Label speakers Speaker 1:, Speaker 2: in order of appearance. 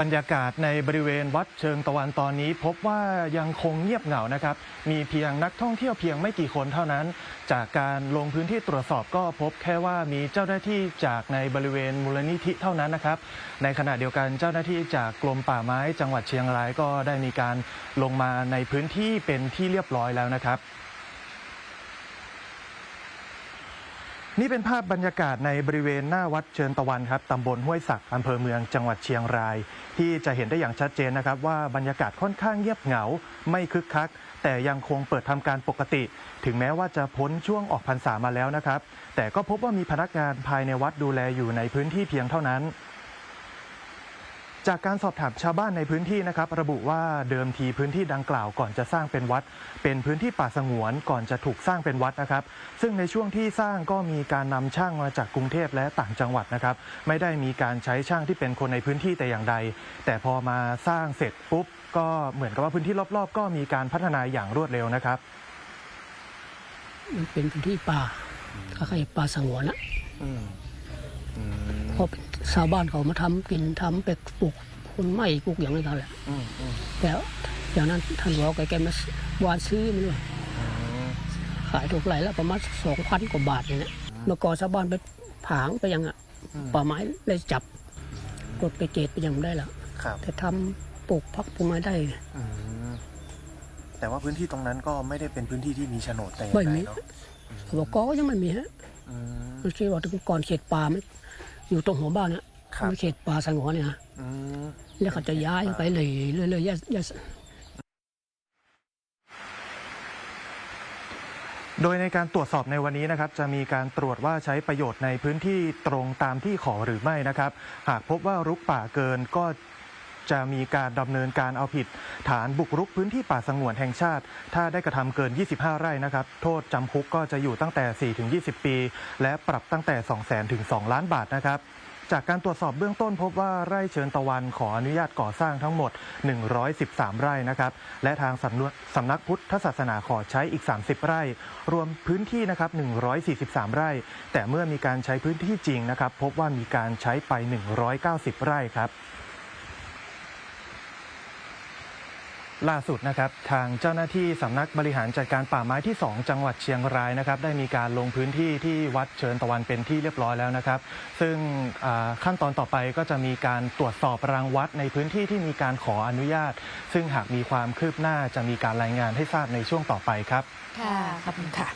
Speaker 1: บรรยากาศในบริเวณวัดเชิงตะวันตอนนี้ พบว่ายังคงเงียบเหงานะครับ มีเพียงนักท่องเที่ยวเพียงไม่กี่คนเท่านั้น จากการลงพื้นที่ตรวจสอบก็พบแค่ว่ามีเจ้าหน้าที่จากในบริเวณมูลนิธิเท่านั้นนะครับ ในขณะเดียวกันเจ้าหน้าที่จากกรมป่าไม้จังหวัดเชียงรายก็ได้มีการลงมาในพื้นที่เป็นที่เรียบร้อยแล้วนะครับ นี่เป็นภาพบรรยากาศในบริเวณหน้าวัดเชิญตะวันครับตำบลห้วยศักอำเภอเมืองจังหวัดเชียงราย ที่จะเห็นได้อย่างชัดเจนนะครับ ว่าบรรยากาศค่อนข้างเงียบเหงา ไม่คึกคัก แต่ยังคงเปิดทำการปกติ ถึงแม้ว่าจะพ้นช่วงออกพรรษามาแล้วนะครับ แต่ก็พบว่ามีพนักงานภายในวัดดูแลอยู่ในพื้นที่เพียงเท่านั้น จากการสอบถามชาวบ้านในพื้นที่นะครับ ระบุว่าเดิมทีพื้นที่ดังกล่าวก่อนจะสร้างเป็นวัด เป็นพื้นที่ป่าสงวนก่อนจะถูกสร้างเป็นวัดนะครับ ซึ่งในช่วงที่สร้างก็มีการนำช่างมาจากกรุงเทพและต่างจังหวัดนะครับ ไม่ได้มีการใช้ช่างที่เป็นคนในพื้นที่แต่อย่างใด แต่พอมาสร้างเสร็จปุ๊บ ก็เหมือนกับว่าพื้นที่รอบๆ ก็มีการพัฒนาอย่างรวดเร็วนะครับ
Speaker 2: มันเป็นพื้นที่ป่าคล้ายๆป่าสงวนอะ เพราะชาวบ้านเขามาทำกินทำไปปลูกคนไม้ปลูกอย่างนี้กันแหละแต่อย่างนั้นท่านบอกแกมาวานซื้อมันด้วยขายถูกไหลแล้วประมาณสองพันกว่าบาทอย่างเนี้ยเมื่อก่อนชาวบ้านไปผางไปยังอะป่าไม้เลยจับกดไปเกตไปยังได้แล้ว
Speaker 1: ครับ
Speaker 2: แต่ทำปลูกพักปลูกไม้ได้
Speaker 1: แต่ว่าพื้นที่ตรงนั้นก็ไม่ได้เป็นพื้นที่ที่มีโฉนดแต่
Speaker 2: ไม่มีบอกก็ยังไม่มีฮะ มันคิดว่าถึงก่อนเขตป่ามันอยู่ตรงหัวบ้านเนี่ย
Speaker 1: ครับ
Speaker 2: มันเขตป่าสังหรณ์เนี่ยฮะแล้วเขาจะย้ายไปเลยเลยเลยย้ายย้าย
Speaker 1: โดยในการตรวจสอบในวันนี้นะครับ จะมีการตรวจว่าใช้ประโยชน์ในพื้นที่ตรงตามที่ขอหรือไม่นะครับ หากพบว่ารุกป่าเกินก็ จะมีการดำเนินการเอาผิด ฐานบุกรุกพื้นที่ป่าสงวนแห่งชาติ ถ้าได้กระทำเกิน 25 ไร่นะครับ โทษจำคุกก็จะอยู่ตั้งแต่ 4-20 ปี และปรับตั้งแต่ 200,000ถึง2ล้านบาทนะครับจากการตรวจสอบเบื้องต้นพบว่าไร่เชิญตะวันขออนุญาตก่อสร้างทั้งหมด 113 ไร่นะครับ และทางสำนักสำนักพุทธศาสนาขอใช้อีก 30 ไร่ รวมพื้นที่นะครับ 143 ไร่ แต่เมื่อมีการใช้พื้นที่จริงนะครับ พบว่ามีการใช้ไป 190 ไร่ครับ ล่าสุดนะครับทางเจ้าหน้าที่สำนักบริหารจัดการป่าไม้ที่ 2 จังหวัดเชียงรายนะครับได้มีการลงพื้นที่ที่วัดเชิญตะวันเป็นที่เรียบร้อยแล้วนะครับ ซึ่งขั้นตอนต่อไปก็จะมีการตรวจสอบรางวัดในพื้นที่ที่มีการขออนุญาต ซึ่งหากมีความคืบหน้าจะมีการรายงานให้ทราบในช่วงต่อไปครับ
Speaker 3: ค่ะขอบคุณค่ะ